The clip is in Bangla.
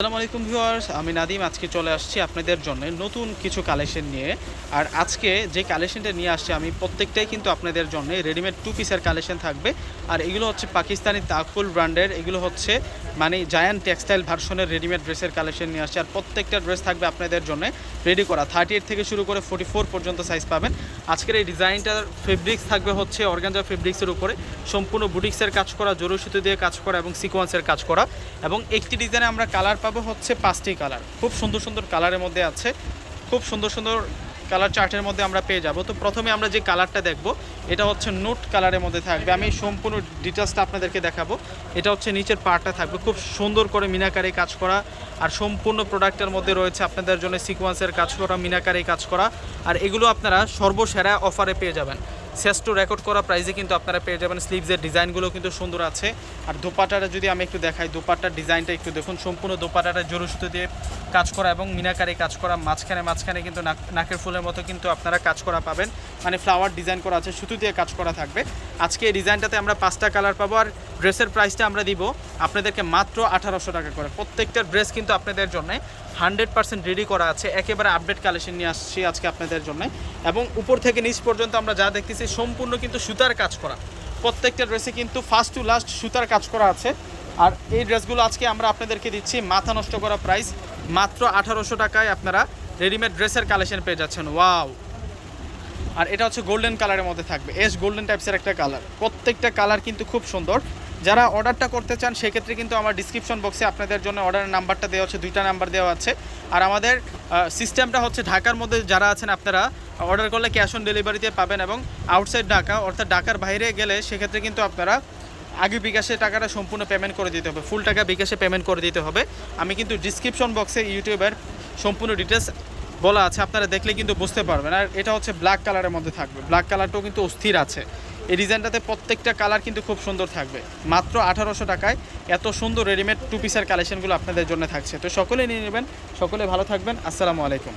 আসসালামু আলাইকুম ভিউয়ার্স, আমি নাদিম। আজকে চলে আসছি আপনাদের জন্য নতুন কিছু কালেকশন নিয়ে। আর আজকে যে কালেকশনটা নিয়ে আসছি, আমি প্রত্যেকটাই কিন্তু আপনাদের জন্য রেডিমেড টু পিসের কালেকশন থাকবে। আর এগুলো হচ্ছে পাকিস্তানি তাকুল ব্র্যান্ডের এগুলো হচ্ছে মানে জায়ান্ট টেক্সটাইল ভার্সনের রেডিমেড ড্রেসের কালেকশন নিয়ে আসছে। আর প্রত্যেকটা ড্রেস থাকবে আপনাদের জন্য রেডি করা। থার্টি এইট থেকে শুরু করে ফোর্টি ফোর পর্যন্ত সাইজ পাবেন। আজকের এই ডিজাইনটার ফেব্রিক্স থাকবে হচ্ছে অর্গানজা ফেব্রিক্সের উপরে। সম্পূর্ণ বুটিক্সের কাজ করা জরু সুতো দিয়ে কাজ করা এবং সিকোয়েন্সের কাজ করা। এবং একটি ডিজাইনে আমরা কালার পাবো হচ্ছে পাঁচটি কালার। খুব সুন্দর সুন্দর কালারের মধ্যে আছে। খুব সুন্দর সুন্দর কালার চার্টের মধ্যে আমরা পেয়ে যাব। তো প্রথমে আমরা যে কালারটা দেখব, এটা হচ্ছে নোট কালারের মধ্যে থাকবে। আমি সম্পূর্ণ ডিটেলসটা আপনাদেরকে দেখাবো। এটা হচ্ছে নিচের পার্টটা থাকবে। খুব সুন্দর করে মিনাকারি কাজ করা। আর সম্পূর্ণ প্রোডাক্টের মধ্যে রয়েছে আপনাদের জন্য সিকোয়েন্সের কাজ করা মিনাকারি কাজ করা। আর এগুলো আপনারা সর্বসেরা অফারে পেয়ে যাবেন। শ্রেষ্ঠ রেকর্ড করা প্রাইজে কিন্তু আপনারা পেয়ে যাবেন। স্লিভসের ডিজাইনগুলো কিন্তু সুন্দর আছে। আর দোপাটাটা যদি আমি একটু দেখাই দোপাটার ডিজাইনটা একটু দেখুন। সম্পূর্ণ দোপাটাটা জোরসুতো সুতো দিয়ে কাজ করা এবং মিনাকারে কাজ করা, মাঝখানে মাঝখানে কিন্তু নাক- নাকের ফুলের মতো কিন্তু আপনারা কাজ করা পাবেন। মানে ফ্লাওয়ার ডিজাইন করা আছে, সুতো দিয়ে কাজ করা থাকবে। আজকে এই ডিজাইনটাতে আমরা পাঁচটা কালার পাবো। আর ড্রেসের প্রাইসটা আমরা দিব আপনাদেরকে মাত্র আঠারোশো টাকা করে। প্রত্যেকটা ড্রেস কিন্তু আপনাদের জন্য হান্ড্রেড পার্সেন্ট রেডি করা আছে। একেবারে আপডেট কালেকশন নিয়ে আসছি আজকে আপনাদের জন্য। এবং উপর থেকে নিচ পর্যন্ত আমরা যা দেখতেছি, সম্পূর্ণ কিন্তু সুতার কাজ করা। প্রত্যেকটা ড্রেসে কিন্তু ফার্স্ট টু লাস্ট সুতার কাজ করা আছে। আর এই ড্রেসগুলো আজকে আমরা আপনাদেরকে দিচ্ছি মাথা নষ্ট করা প্রাইস মাত্র আঠারোশো টাকায় আপনারা রেডিমেড ড্রেসের কালেকশন পেয়ে যাচ্ছেন। ওয়াও আর এটা হচ্ছে গোল্ডেন কালারের মধ্যে থাকবে। এস গোল্ডেন টাইপসের একটা কালার প্রত্যেকটা কালার কিন্তু খুব সুন্দর। যারা অর্ডারটা করতে চান, সেক্ষেত্রে কিন্তু আমার ডিসক্রিপশন বক্সে আপনাদের জন্য অর্ডারের নাম্বারটা দেওয়া হচ্ছে দুইটা নাম্বার দেওয়া আছে। আর আমাদের সিস্টেমটা হচ্ছে ঢাকার মধ্যে যারা আছেন, আপনারা অর্ডার করলে ক্যাশ অন ডেলিভারিতে পাবেন এবং আউটসাইড ঢাকা, অর্থাৎ ঢাকার বাইরে গেলে সেক্ষেত্রে কিন্তু আপনারা আগে বিকাশে টাকাটা সম্পূর্ণ পেমেন্ট করে দিতে হবে ফুল টাকা বিকাশে পেমেন্ট করে দিতে হবে। আমি কিন্তু ডিসক্রিপশন বক্সে ইউটিউবের সম্পূর্ণ ডিটেলস বলা আছে, আপনারা দেখলে কিন্তু বুঝতে পারবেন। আর এটা হচ্ছে ব্ল্যাক কালারের মধ্যে থাকবে ব্ল্যাক কালারটাও কিন্তু অস্থির আছে। এই ডিজাইনটাতে প্রত্যেকটা কালার কিন্তু খুব সুন্দর থাকবে। মাত্র আঠারোশো টাকায় এত সুন্দর রেডিমেড টু পিসের কালেকশনগুলো আপনাদের জন্য থাকছে। তো সকলে নিয়ে নেবেন, সকলে ভালো থাকবেন। আসসালামু আলাইকুম।